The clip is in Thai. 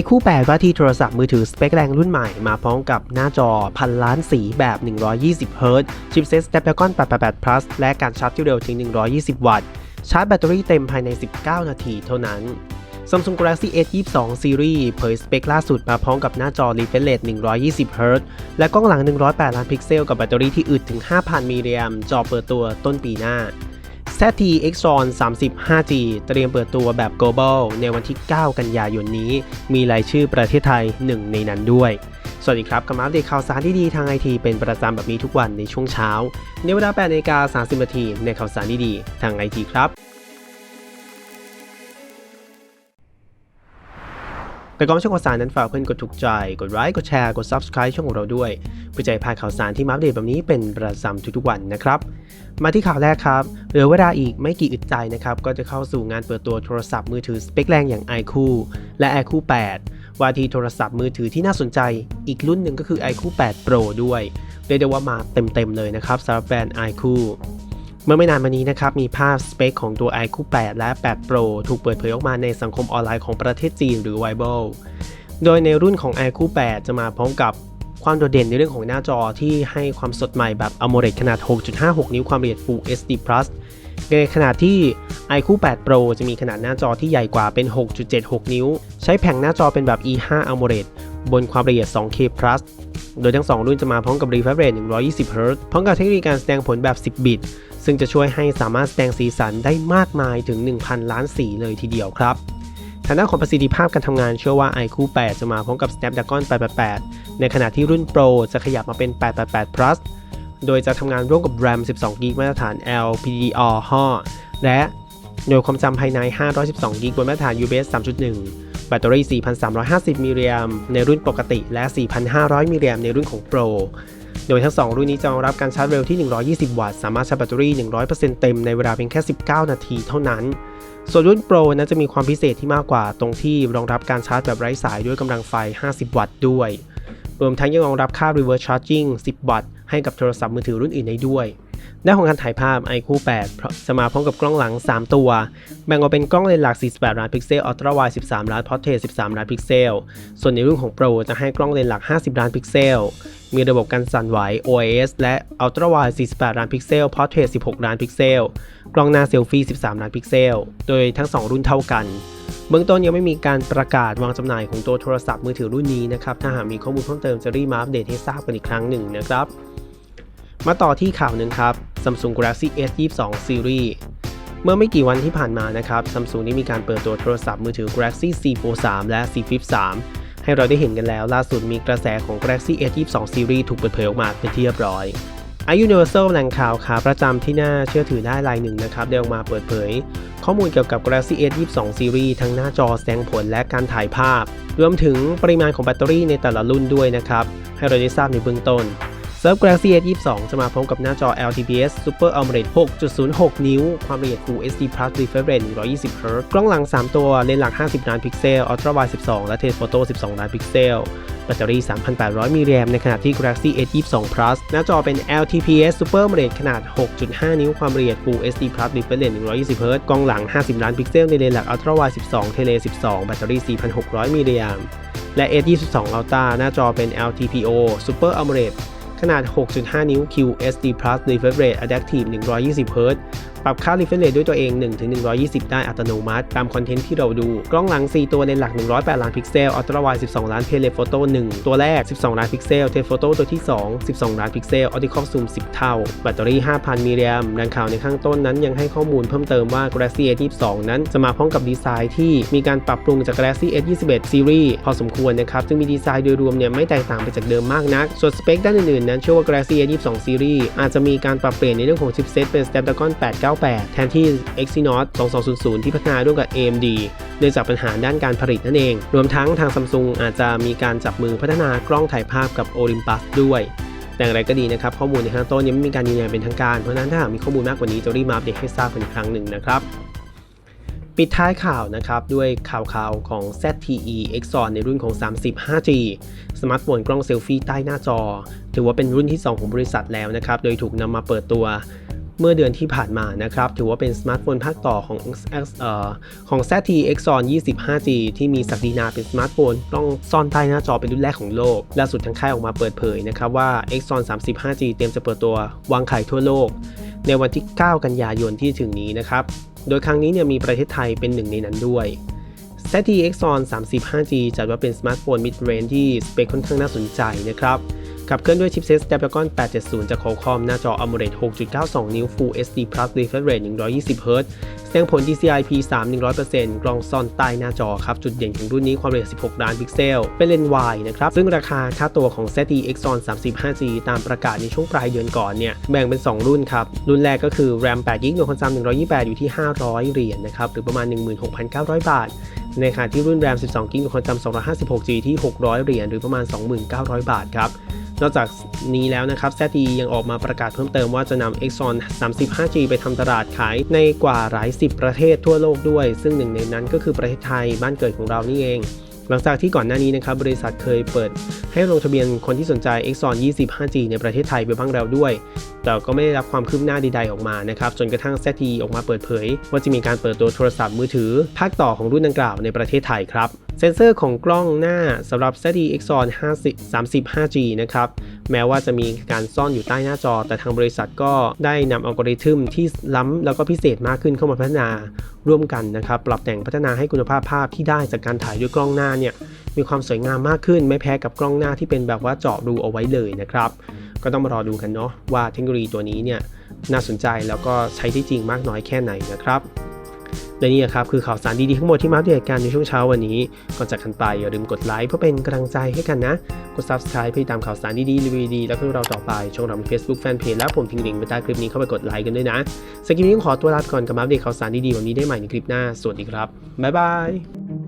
iQOO 8ว่าที่โทรศัพท์มือถือสเปคแรงรุ่นใหม่มาพร้อมกับหน้าจอพันล้านสีแบบ 120 Hz ชิปเซ็ต Snapdragon 888 Plus และการชาร์จที่เร็วถึง 120 วัตต์ ชาร์จแบตเตอรี่เต็มภายใน 19 นาทีเท่านั้น Samsung Galaxy S 22 Series เผยสเปคล่าสุดมาพร้อมกับหน้าจอ refresh rate 120 Hz และกล้องหลัง 108 ล้านพิกเซล กับแบตเตอรี่ที่อึดถึง 5,000 มิลลิแอมจอเปิดตัวต้นปีหน้า ZT Xtron 30 5G เตรียมเปิดตัวแบบ global ในวันที่ 9 กันยายนนี้ มีรายชื่อประเทศไทยหนึ่งในนั้นด้วย สวัสดีครับกับมาอัปเดตข่าวสารที่ดีทางไอทีเป็นประจำแบบนี้ทุกวันในช่วงเช้า ในเวลา8นาฬิกา30นาทีในข่าวสารดีๆทางไอทีครับ แต่ก่อนช่องข่าวสารนั้นฝากเพื่อนกดถูกใจ กดไลค์ กดแชร์ กด Subscribe ช่องของเราด้วย เพื่อจะให้พาข่าวสารที่มาอัปเดตแบบนี้เป็นประจำทุกๆวันนะครับ มาที่ข่าวแรกครับ เหลือเวลาอีกไม่กี่อึดใจนะครับ ก็จะเข้าสู่งานเปิดตัวโทรศัพท์มือถือสเปคแรงอย่าง iQOO และ iQOO 8ว่าที่โทรศัพท์มือถือที่น่าสนใจ อีกรุ่นหนึ่งก็คือ iQOO 8 Pro ด้วย เรียกได้ว่ามาเต็มๆเลยนะครับสำหรับแบรนด์ iQOO เมื่อไม่นานมานี้นะครับ มีภาพสเปคของตัว iQOO 8 และ 8 Pro ถูกเปิดเผยออกมาในสังคมออนไลน์ของประเทศจีนหรือ w i b o โดยในรุ่นของ iQOO 8 จะมาพร้อมกับความโดดเด่นในเรื่องของหน้าจอที่ให้ความสดใหม่แบบ AMOLED ขนาด 6.56 นิ้วความละเอียด Full HD Plus ในขณะที่ iQOO 8 Pro จะมีขนาดหน้าจอที่ใหญ่กว่าเป็น 6.76 นิ้ว ใช้แผงหน้าจอเป็นแบบ E5 AMOLED บนความละเอียด 2K Plus โดยทั้ง 2 รุ่นจะมาพร้อมกับ refresh rate 120 Hz พร้อมกับเทคโนโลยีการแสดงผลแบบ 10 บิต ซึ่งจะช่วยให้สามารถแสดงสีสันได้มากมายถึง 1,000 ล้านสีเลยทีเดียวครับทางด้านของประสิทธิภาพการทำงานเชื่อว่า iQOO 8 จะมาพร้อมกับ Snapdragon 888 ในขณะที่รุ่น Pro จะขยับมาเป็น 888 Plus โดยจะทำงานร่วมกับ RAM 12 GB มาตรฐาน LPDDR5 และโดยความจำภายใน 512 GB บนมาตรฐาน UBS 3.1 แบตเตอรี่ 4,350 มิลลิแอมในรุ่นปกติ และ 4,500 มิลลิแอมในรุ่นของ Pro โดยทั้ง 2 รุ่นนี้จะรองรับการชาร์จเร็วที่ 120 วัตต์ สามารถชาร์จแบตเตอรี่ 100%เต็มในเวลาเพียงแค่ 19 นาทีเท่านั้น ส่วนรุ่น Pro นั้นจะมีความพิเศษที่มากกว่าตรงที่รองรับการชาร์จแบบไร้สายด้วยกำลังไฟ 50 วัตต์ด้วย รวมทั้งยังรองรับค่า reverse charging 10 วัตต์ให้กับโทรศัพท์มือถือรุ่นอื่นได้ด้วย ด้านของการถ่ายภาพ iQOO 8จะมาพร้อมกับกล้องหลัง 3 ตัว แบ่งออกเป็นกล้องเลนส์หลัก 48 ล้านพิกเซล Ultra Wide 13 ล้าน Portrait 13 ล้านพิกเซล ส่วนในรุ่นของ Pro จะให้กล้องเลนส์หลัก 50 ล้านพิกเซล มีระบบการสั่นไหว OIS และ Ultra Wide 48 ล้านพิกเซล Portrait 16 ล้านพิกเซล กล้องหน้าเซลฟี่ 13 ล้านพิกเซล โดยทั้ง 2 รุ่นเท่ากันเบื้องต้นยังไม่มีการประกาศวางจำหน่ายของตัวโทรศัพท์มือถือรุ่นนี้นะครับถ้าหากมีข้อมูลเพิ่มเติมจะรีบมาอัปเดตให้ทราบกันอีกครั้งหนึ่งนะครับ มาต่อที่ข่าวหนึ่งครับ Samsung Galaxy S 22 Series เมื่อไม่กี่วันที่ผ่านมานะครับ Samsung ได้มีการเปิดตัวโทรศัพท์มือถือ Galaxy C Fold 3และ C Flip 3 ให้เราได้เห็นกันแล้วล่าสุดมีกระแสของ Galaxy S 22 Series ถูกเปิดเผยออกมาเป็นที่เรียบร้อย i Universal แหล่งข่าวขาประจำที่น่าเชื่อถือได้รายหนึ่งนะครับ ได้ออกมาเปิดเผย ข้อมูลเกี่ยวกับ Galaxy S 22 Series ทั้งหน้าจอแสดงผลและการถ่ายภาพ รวมถึงปริมาณของแบตเตอรี่ในแต่ละรุ่นด้วยนะครับ ให้เราได้ทราบในเบื้องต้น ซิร์ฟ Galaxy S 22 จะมาพร้อมกับหน้าจอ LTPS Super AMOLED 6.06 นิ้ว ความละเอียด Full HD Plus refresh rate 120 Hz กล้องหลัง 3 ตัว เลนส์หลัก 50 ล้านพิกเซล Ultra Wide 12 และ Telephoto 12 ล้านพิกเซล แบตเตอรี่ 3,800 มิลลิแอมในขณะที่ Galaxy S 22 Plus หน้าจอเป็น LTPS Super AMOLED ขนาด 6.5 นิ้ว ความละเอียด Full HD Plus refresh rate 120 Hz กล้องหลัง 50 ล้านพิกเซล ในเลนส์หลัก Ultra Wide 12 Tele 12 แบตเตอรี่ 4,600 มิลลิแอมและ S 22 Ultra หน้าจอเป็น LTPO Super AMOLED ขนาด 6.5 นิ้ว QSD Plus Refresh Rate Adaptive 120 Hz ปรับค่า Refresh Rate ด้วยตัวเอง 1-120 ได้อัตโนมัติ ตามคอนเทนต์ที่เราดู กล้องหลัง 4 ตัวในหลัก 108 ล้านพิกเซล Ultra Wide 12 ล้าน Telephoto 1ตัวแรก 12 ล้านพิกเซล Telephoto ตัวที่ 2 12 ล้านพิกเซล Optical Zoom 10 เท่า แบตเตอรี่ 5,000 มิลลิแอมดังข่าวในข้างต้นนั้นยังให้ข้อมูลเพิ่มเติมว่า Galaxy S 22 นั้นจะมาพร้อมกับดีไซน์ที่มีการปรับปรุงจาก Galaxy S 21 Series พอสมควรนะครับ ซึ่งมีดีไซน์โดยรวมเนี่ยไม่แตกต่างไปจากเดิมมากนัก ส่วนสเปคด้านอื่นนั้นเชื่อว่า Galaxy S 22 Series อาจจะมีการปรับเปลี่ยนในเรื่องของชิปเซตเป็น Snapdragon 898 แทนที่ Exynos 2200 ที่พัฒนาร่วมกับ AMD เนื่องจากปัญหาด้านการผลิตนั่นเอง รวมทั้งทาง Samsung อาจจะมีการจับมือพัฒนากล้องถ่ายภาพกับ Olympus ด้วยแต่อย่างไรก็ดีนะครับ ข้อมูลในข้างต้นยังไม่มีการยืนยันเป็นทางการ เพราะฉะนั้นถ้าหากมีข้อมูลมากกว่านี้จะรีบมาอัปเดตให้ทราบกันอีกครั้งหนึ่งนะครับ ปิดท้ายข่าวนะครับ ด้วยข่าวข่าวของ ZTE Exxon ในรุ่นของ 30 5G สมาร์ทโฟนกล้องเซลฟี่ใต้หน้าจอ ถือว่าเป็นรุ่นที่ 2 ของบริษัทแล้วนะครับ โดยถูกนำมาเปิดตัวเมื่อเดือนที่ผ่านมานะครับ ถือว่าเป็นสมาร์ทโฟนภาคต่อของ X เอ่อของ ZTE Exon 25G ที่มีศักดินาเป็นสมาร์ทโฟนกล้องซ่อนใต้หน้าจอเป็นรุ่นแรกของโลก ล่าสุดทางค่ายออกมาเปิดเผยนะครับว่า Exon 35G เตรียมจะเปิดตัววางขายทั่วโลก ในวันที่ 9 กันยายนที่ถึงนี้นะครับ โดยครั้งนี้เนี่ยมีประเทศไทยเป็นหนึ่งในนั้นด้วย ZTE Exon 35G จัดว่าเป็นสมาร์ทโฟน mid range ที่สเปคค่อนข้างน่าสนใจนะครับ ขับเคลื่อนด้วยชิปเซต Snapdragon 870 จาก Qualcomm หน้าจอ AMOLED 6.92 นิ้ว Full HD Plus Refresh Rate 120 Hz แสดงผล DCI P3 100%กล้องซ่อนใต้หน้าจอครับ จุดเด่นของรุ่นนี้ความละเอียด 16 ล้านพิกเซล เป็นเลนส์วายนะครับ ซึ่งราคาค่าตัวของ ZTE Exon 35G ตามประกาศในช่วงปลายเดือนก่อนเนี่ย แบ่งเป็น 2 รุ่นครับ รุ่นแรกก็คือ RAM 8 GB กับความจำ128 อยู่ที่ 500 เหรียญนนะครับ หรือประมาณ 16,900 บาท ในขณะที่รุ่น RAM 12 GB กับความจำ256 G ที่ 600 เหรียญ หรือประมาณ 29,000บาทครับ นอกจากนี้แล้วนะครับ ZTE ยังออกมาประกาศเพิ่มเติมว่าจะนำ Exxon 35G ไปทำตลาดขายในกว่าหลายสิบประเทศทั่วโลกด้วย ซึ่งหนึ่งในนั้นก็คือประเทศไทยบ้านเกิดของเรานี่เองหลังจากที่ก่อนหน้านี้นะครับบริษัทเคยเปิด ให้ลงทะเบียนคนที่สนใจ Exxon 25G ในประเทศไทยไปบ้างแล้วด้วย แต่ก็ไม่ได้รับความคืบหน้าใดๆออกมานะครับจนกระทั่ง ZTE ออกมาเปิดเผย ว่าจะมีการเปิดตัวโทรศัพท์มือถือ ภาคต่อของรุ่นดังกล่าวในประเทศไทยครับ เซ็นเซอร์ของกล้องหน้าสำหรับ ZTE Exxon 50 35G นะครับ แม้ว่าจะมีการซ่อนอยู่ใต้หน้าจอ แต่ทางบริษัทก็ได้นำอัลกอริทึมที่ล้ำแล้วก็พิเศษมากขึ้นเข้ามาพัฒนาร่วมกันนะครับ ปรับแต่งพัฒนาให้คุณภาพภาพที่ได้จากการถ่ายด้วยกล้องหน้าเนี่ยมีความสวยงามมากขึ้น ไม่แพ้กับกล้องหน้าที่เป็นแบบว่าเจาะรูเอาไว้เลยนะครับ ก็ต้องมารอดูกันเนาะว่าเทคโนโลยีตัวนี้เนี่ยน่าสนใจแล้วก็ใช้ได้จริงมากน้อยแค่ไหนนะครับ และนี่ครับคือข่าวสารดีๆทั้งหมดที่มาอัปเดตกันในช่วงเช้าวันนี้ ก่อนจากกันไปอย่าลืมกดไลค์เพื่อเป็นกำลังใจให้กันนะ กด subscribe เพื่อติดตามข่าวสารดีๆรีวิวดีๆแล้วก็เรื่องราต่อไป ช่องเรามี Facebook Fanpage และผมทิ้งลิงก์ไปใต้คลิปนี้เข้าไปกดไลค์กันด้วยนะสกิปนี้ต้องขอตัวลาไปก่อนกับมาอัปเดตข่าวสารดีๆวันนี้ได้ใหม่ในคลิปหน้าสวัสดีครับบ๊ายบาย